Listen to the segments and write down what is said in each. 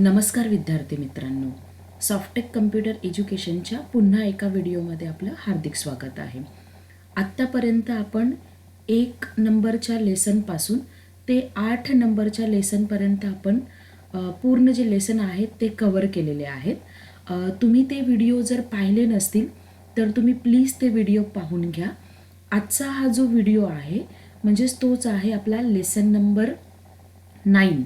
नमस्कार विद्यार्थी मित्रांनो. सॉफ्टेक कम्प्युटर एज्युकेशनच्या पुन्हा एका व्हिडिओमध्ये आपलं हार्दिक स्वागत आहे. आत्तापर्यंत आपण एक नंबरच्या लेसनपासून ते आठ नंबरच्या लेसनपर्यंत आपण पूर्ण जे लेसन आहेत ते कवर केलेले आहेत. तुम्ही ते व्हिडिओ जर पाहिले नसतील तर तुम्ही प्लीज ते व्हिडिओ पाहून घ्या. आजचा हा जो व्हिडिओ आहे म्हणजेच तोच आहे आपला लेसन नंबर नाईन.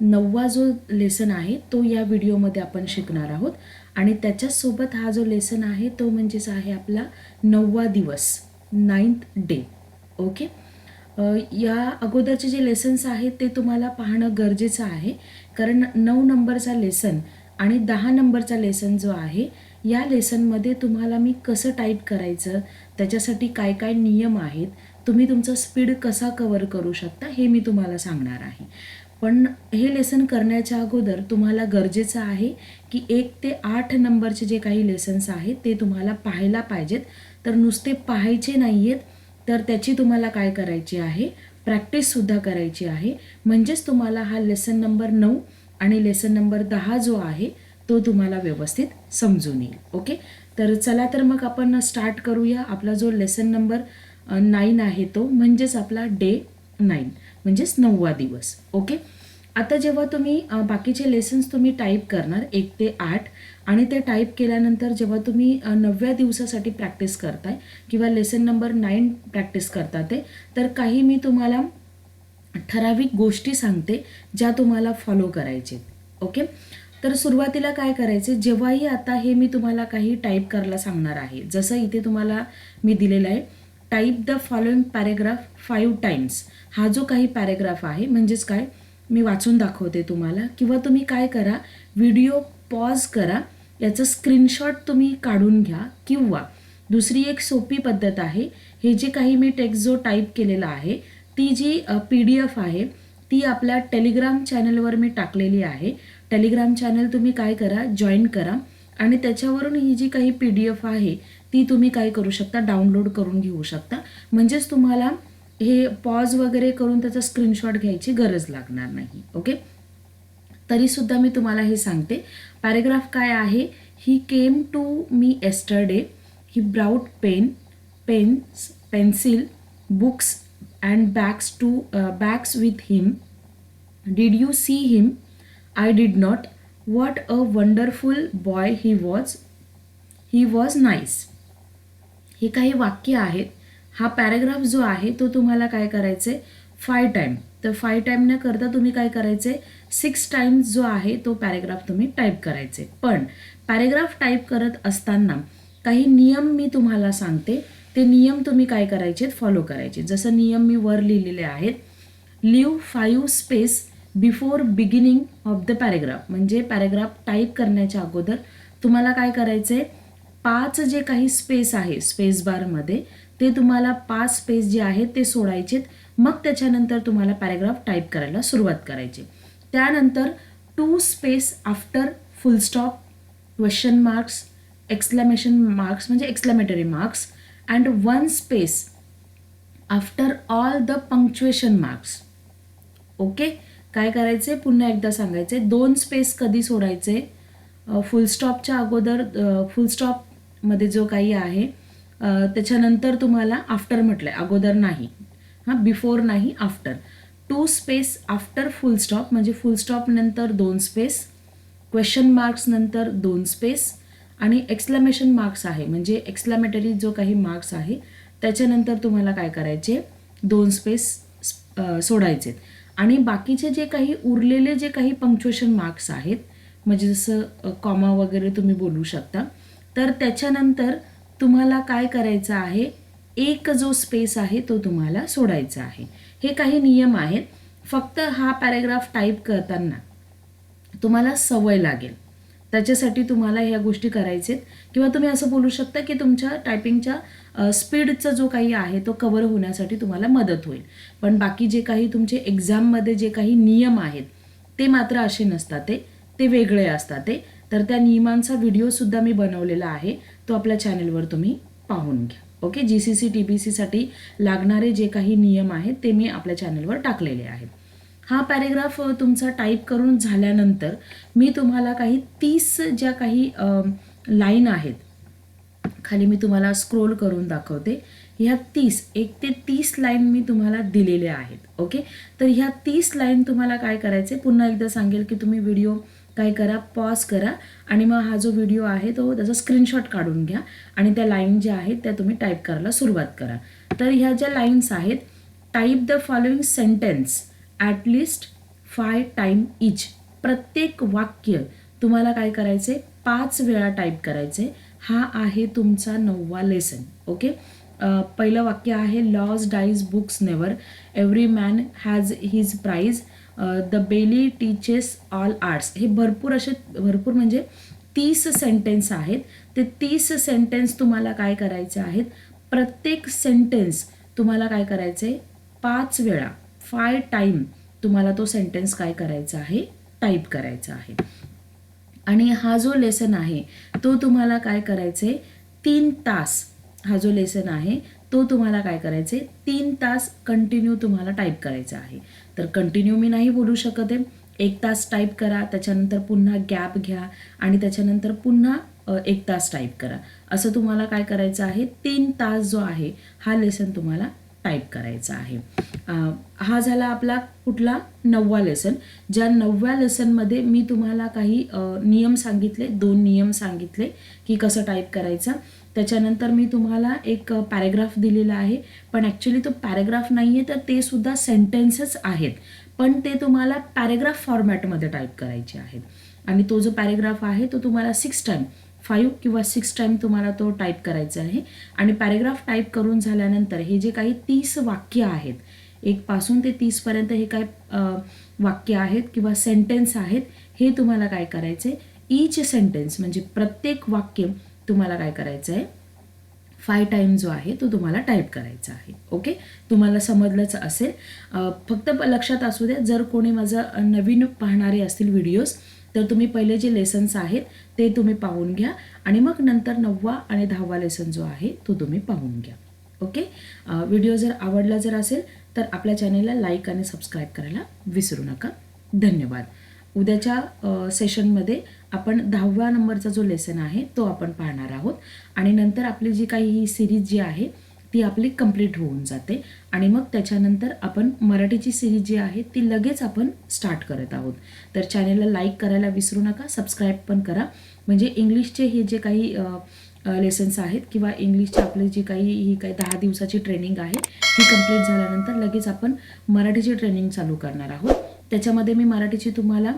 नववा जो लेसन आहे तो या व्हिडिओमध्ये आपण शिकणार आहोत. आणि त्याच्यासोबत हा जो लेसन आहे तो म्हणजेच आहे आपला नववा दिवस नाईन्थ डे ओके या अगोदरचे जे लेसन्स आहेत ते तुम्हाला पाहणं गरजेचं आहे. कारण नऊ नंबरचा लेसन आणि दहा नंबरचा लेसन जो आहे या लेसनमध्ये तुम्हाला मी कसं टाईप करायचं त्याच्यासाठी काय काय नियम आहेत तुम्ही तुमचा स्पीड कसा कवर करू शकता हे मी तुम्हाला सांगणार आहे. पण हे लेसन करण्याच्या अगोदर तुम्हाला गरजेचं आहे की एक ते आठ नंबरचे जे काही लेसन्स आहेत ते तुम्हाला पाहायला पाहिजेत. तर नुसते पाहायचे नाही आहेत तर त्याची तुम्हाला काय करायची आहे? प्रॅक्टिससुद्धा करायची आहे. म्हणजेच तुम्हाला हा लेसन नंबर नऊ आणि लेसन नंबर दहा जो आहे तो तुम्हाला व्यवस्थित समजून येईल. ओके तर चला तर मग आपण स्टार्ट करूया. आपला जो लेसन नंबर नाईन आहे तो म्हणजेच आपला डे नाईन म्हणजेच नववा दिवस ओके? आता जेव्हा तुम्ही बाकीचे लेसन्स तुम्ही टाईप करणार एक ते आठ आणि ते टाईप केल्यानंतर जेव्हा तुम्ही नवव्या दिवसासाठी प्रॅक्टिस करताय किंवा लेसन नंबर नाईन प्रॅक्टिस करता ते तर काही मी तुम्हाला ठराविक गोष्टी सांगते ज्या तुम्हाला फॉलो करायचे ओके? तर सुरुवातीला काय करायचे जेव्हाही आता हे मी तुम्हाला काही टाईप करायला सांगणार आहे जसं इथे तुम्हाला मी दिलेलं आहे type the following paragraph five times हा जो काही पॅरेग्राफ आहे म्हणजेच काय? मी वाचून दाखवते तुम्हाला. किंवा तुम्ही काय करा? व्हिडिओ पॉज करा. याचं स्क्रीनशॉट तुम्ही काढून घ्या. किंवा दुसरी एक सोपी पद्धत आहे. हे जे काही मी टेक्स्ट जो टाईप केलेला आहे ती जी पी डी एफ आहे ती आपल्या टेलिग्राम चॅनलवर मी टाकलेली आहे. टेलिग्राम चॅनल तुम्ही काय करा? जॉईन करा. आणि त्याच्यावरून ही जी काही पी डी एफ आहे ती तुम्ही काय करू शकता? डाउनलोड करून घेऊ शकता. म्हणजेच तुम्हाला हे पॉज वगैरे करून त्याचा स्क्रीनशॉट घ्यायची गरज लागणार नाही. ओके तरीसुद्धा मी तुम्हाला हे सांगते. पॅरेग्राफ काय आहे? He came to me yesterday he brought pen pens pencil books and bags two bags with him did you see him I did not what a wonderful boy he was he was nice हे काही वाक्य आहेत. हा paragraph जो आहे तो तुम्हाला काय करायचे फाय टाईम तर फाय टाईम न करता तुम्ही काय करायचे सिक्स टाईम्स जो आहे तो पॅरेग्राफ तुम्ही टाईप करायचे पण पॅरेग्राफ टाईप करत असताना काही नियम मी तुम्हाला सांगते. ते नियम तुम्ही काय करायचे फॉलो करायचे जसं नियम मी वर लिहिलेले आहेत. Leave five space before beginning of the paragraph. म्हणजे पॅरेग्राफ टाईप करण्याच्या अगोदर तुम्हाला काय करायचं आहे पाच जे काही स्पेस आहे स्पेस बारमध्ये ते तुम्हाला पाच स्पेस जे आहेत ते सोडायचेत. मग त्याच्यानंतर तुम्हाला पॅरेग्राफ टाईप करायला सुरुवात करायची. त्यानंतर two space after full stop question marks exclamation marks म्हणजे exclamatory marks and one space after all the punctuation marks. Okay? काय करायचे पुन्हा एकदा सांगायचे दोन स्पेस कधी सोडायचे फुल स्टॉपच्या अगोदर फुल स्टॉपमध्ये जो काही आहे त्याच्यानंतर तुम्हाला आफ्टर म्हटलंय. अगोदर नाही. हां बिफोर नाही after two space after full stop म्हणजे फुल स्टॉप नंतर दोन स्पेस क्वेश्चन मार्क्स नंतर दोन स्पेस आणि एक्सक्लेमेशन मार्क्स आहे. म्हणजे एक्सक्लेमेटरी जो काही मार्क्स आहे त्याच्यानंतर तुम्हाला काय करायचे? दोन स्पेस सोडायचे आणि बाकीचे जे काही उरलेले जे काही पंक्च्युएशन मार्क्स आहेत म्हणजे जसं कॉमा वगैरे तुम्ही बोलू शकता तर त्याच्यानंतर तुम्हाला काय करायचं आहे? एक जो स्पेस आहे तो तुम्हाला सोडायचा आहे. हे काही नियम आहेत. फक्त हा पॅरेग्राफ टाईप करताना तुम्हाला सवय लागेल. त्याच्यासाठी तुम्हाला ह्या गोष्टी करायचे किंवा तुम्ही असं बोलू शकता की तुमच्या टायपिंगच्या स्पीडचा जो काही आहे तो कवर होण्यासाठी तुम्हाला मदत होईल. पण बाकी जे काही तुमचे एक्झाममध्ये जे काही नियम आहेत ते मात्र असे नसतात ते. ते वेगळे असतात ते. तर त्या नियमांचा व्हिडिओसुद्धा मी बनवलेला आहे. तो आपल्या चॅनेलवर तुम्ही पाहून घ्या. Okay G C C T B सीसाठी लागणारे जे काही नियम आहेत ते मी आपल्या चॅनेलवर टाकलेले आहेत. हा पॅरेग्राफ तुमचा टाईप करून झाल्यानंतर मी तुम्हाला काही तीस ज्या काही लाईन आहेत खाली मी तुम्हाला स्क्रोल करून दाखवते ह्या तीस एक ते तीस लाईन मी तुम्हाला दिलेल्या आहेत ओके? तर ह्या तीस लाईन तुम्हाला काय करायचे? पुन्हा एकदा सांगेल की तुम्ही व्हिडिओ काय करा पॉज करा आणि मग हा जो व्हिडिओ आहे तो त्याचा स्क्रीनशॉट काढून घ्या आणि त्या लाईन ज्या आहेत त्या तुम्ही टाईप करायला सुरुवात करा. तर ह्या ज्या लाईन्स आहेत type the following sentence at least five time each प्रत्येक वाक्य तुम्हाला काय करायचे पाच वेळा टाईप करायचे हा आहे तुमचा नववा लेसन ओके पहिलं वाक्य आहे laws dies books never every man has his price the belly teaches all arts हे भरपूर असे भरपूर म्हणजे तीस सेंटेन्स आहेत. ते तीस सेंटेन्स तुम्हाला काय करायचे आहेत? प्रत्येक सेंटेन्स तुम्हाला काय करायचे पाच वेळा. फाय टाईम तुम्हाला तो सेंटेन्स काय करायचा आहे? टाईप करायचा आहे. आणि हा जो लेसन आहे तो तुम्हाला काय करायचे? तीन तास हा जो लेसन आहे तो तुम्हाला काय करायचे? तीन तास कंटिन्यू तुम्हाला टाईप करायचा आहे. तर कंटिन्यू मी नाही बोलू शकत आहे. एक तास टाईप करा त्याच्यानंतर पुन्हा गॅप घ्या आणि त्याच्यानंतर पुन्हा एक तास टाईप करा. असं तुम्हाला काय करायचं आहे? तीन तास जो आहे हा लेसन तुम्हाला टाईप करायचा आहे. हा झाला आपला कुठला नववा लेसन ज्या नवव्या लेसनमध्ये मी तुम्हाला काही नियम सांगितले दोन नियम सांगितले की कसं टाईप करायचं. त्याच्यानंतर मी तुम्हाला एक पॅरेग्राफ दिलेला आहे. पण ॲक्च्युली तो पॅरेग्राफ नाही आहे तर ते सुद्धा सेंटेन्सेस आहेत. पण ते तुम्हाला पॅरेग्राफ फॉर्मॅटमध्ये टाईप करायचे आहेत. आणि तो जो पॅरेग्राफ आहे तो तुम्हाला सिक्स टाईम फाईव्ह किंवा सिक्स टाईम तुम्हाला तो टाईप करायचा आहे. आणि पॅरेग्राफ टाईप करून झाल्यानंतर हे जे काही तीस वाक्य आहेत एक पासून ते तीसपर्यंत हे काय वाक्य आहेत किंवा सेंटेन्स आहेत हे तुम्हाला काय करायचे ईच सेंटेन्स म्हणजे प्रत्येक वाक्य तुम्हाला काय करायचं आहे फाय टाईम जो आहे तो तुम्हाला टाईप करायचा आहे. ओके तुम्हाला समजलंच असेल. फक्त लक्षात असू द्या जर कोणी माझं नवीन पाहणारे असतील व्हिडिओज तर तुम्ही पहिले जे लेसन्स आहेत ते तुम्ही पाहून घ्या. आणि मग नंतर नववा आणि दहावा लेसन जो आहे तो तुम्ही पाहून घ्या. ओके व्हिडिओ जर आवडला जर असेल तर आपल्या चॅनेलला लाईक आणि सबस्क्राईब करायला विसरू नका. धन्यवाद. उद्याच्या सेशनमध्ये आपण दहाव्या नंबरचा जो लेसन आहे तो आपण पाहणार आहोत. आणि नंतर आपली जी काही ही सिरीज जी आहे ती आपली कंप्लीट होऊन जाते. आणि मग त्याच्यानंतर आपण मराठीची सिरीज जी आहे ती लगेच आपण स्टार्ट करत आहोत. तर चॅनेलला लाईक करायला विसरू नका सबस्क्राईब पण करा. म्हणजे इंग्लिशचे हे जे काही लेसन्स आहेत किंवा इंग्लिशचे आपले जी काही ही काही दहा दिवसाची ट्रेनिंग आहे ही कंप्लीट झाल्यानंतर लगेच आपण मराठीची ट्रेनिंग चालू करणार आहोत. त्याच्यामध्ये मी मराठीची तुम्हाला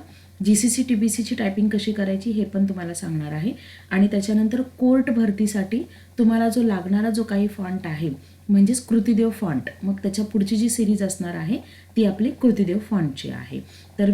G C C T B सीची टायपिंग कशी करायची हे पण तुम्हाला सांगणार आहे. आणि त्याच्यानंतर कोर्ट भरतीसाठी तुम्हाला जो लागणारा जो काही फॉन्ट आहे म्हणजेच कृतिदेव फॉन्ट मग त्याच्या पुढची जी सिरीज असणार आहे ती आपली कृतिदेव फॉन्टची आहे. तर